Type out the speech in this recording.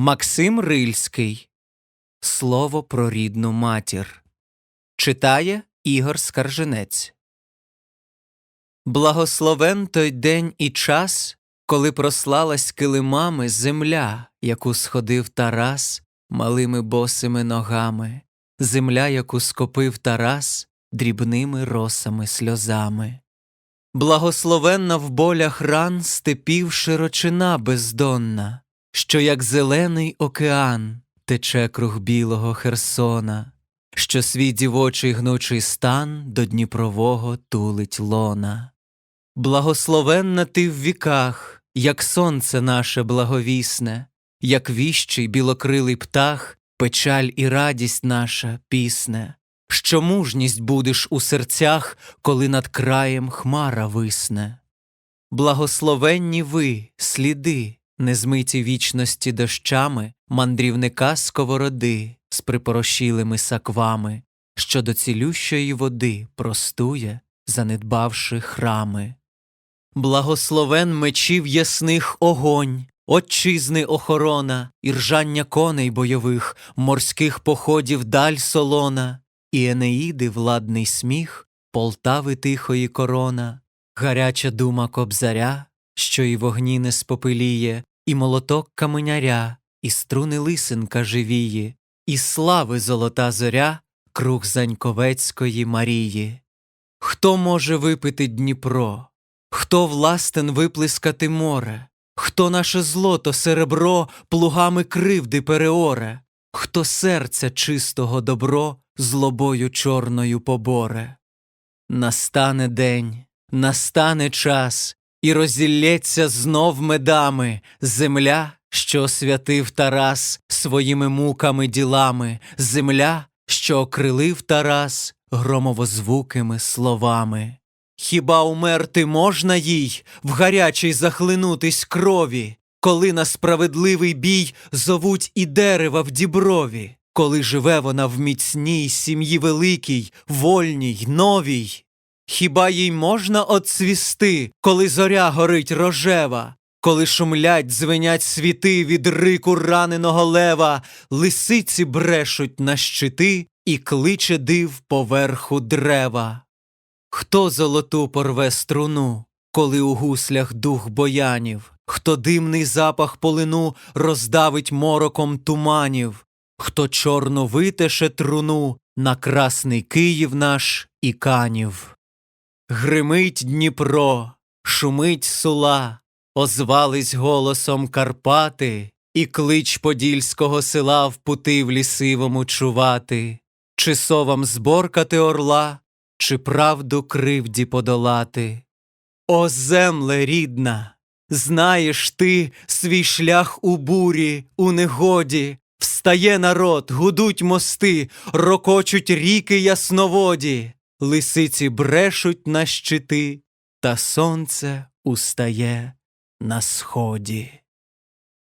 Максим Рильський. Слово про рідну матір. Читає Ігор Скарженець. Благословен той день і час, коли прослалась килимами земля, яку сходив Тарас малими босими ногами, земля, яку скопив Тарас дрібними росами сльозами. Благословенна в болях ран степів широчина бездонна, що, як зелений океан, тече круг білого Херсона, що свій дівочий гнучий стан до Дніпрового тулить лона. Благословенна ти в віках, як сонце наше благовісне, як віщий білокрилий птах, печаль і радість наша пісне, що мужність будеш у серцях, коли над краєм хмара висне. Благословенні ви, сліди, незмиті вічності дощами, мандрівника сковороди з припорошілими саквами, що до цілющої води простує, занедбавши храми. Благословен мечів ясних огонь, отчизни охорона, і ржання коней бойових, морських походів даль солона, і Енеїди владний сміх, Полтави тихої корона, гаряча дума кобзаря, що і вогні не спопиліє, і молоток каменяря, і струни лисенка живіє, і слави золота зоря, круг Заньковецької Марії. Хто може випити Дніпро? Хто властен виплескати море? Хто наше злото серебро плугами кривди переоре? Хто серця чистого добро злобою чорною поборе? Настане день, настане час, і розілється знов медами. Земля, що освятив Тарас своїми муками ділами, земля, що окрилив Тарас громовозвукими словами. Хіба умерти можна їй? В гарячій захлинутись крові, коли на справедливий бій зовуть і дерева в діброві, коли живе вона в міцній сім'ї великій, вольній, новій? Хіба їй можна отцвісти, коли зоря горить рожева, коли шумлять, звенять світи від рику раненого лева, лисиці брешуть на щити і кличе див поверху дерева? Хто золоту порве струну, коли у гуслях дух боянів, хто димний запах полину роздавить мороком туманів, хто чорно витеше труну на красний Київ наш і канів. Гримить Дніпро, шумить сула, озвались голосом Карпати, і клич подільського села в пути в лісивому чувати, чи совам зборкати орла, чи правду кривді подолати. О, земле рідна! Знаєш ти свій шлях у бурі, у негоді, встає народ, гудуть мости, рокочуть ріки ясноводі, лисиці брешуть на щити, та сонце устає на сході.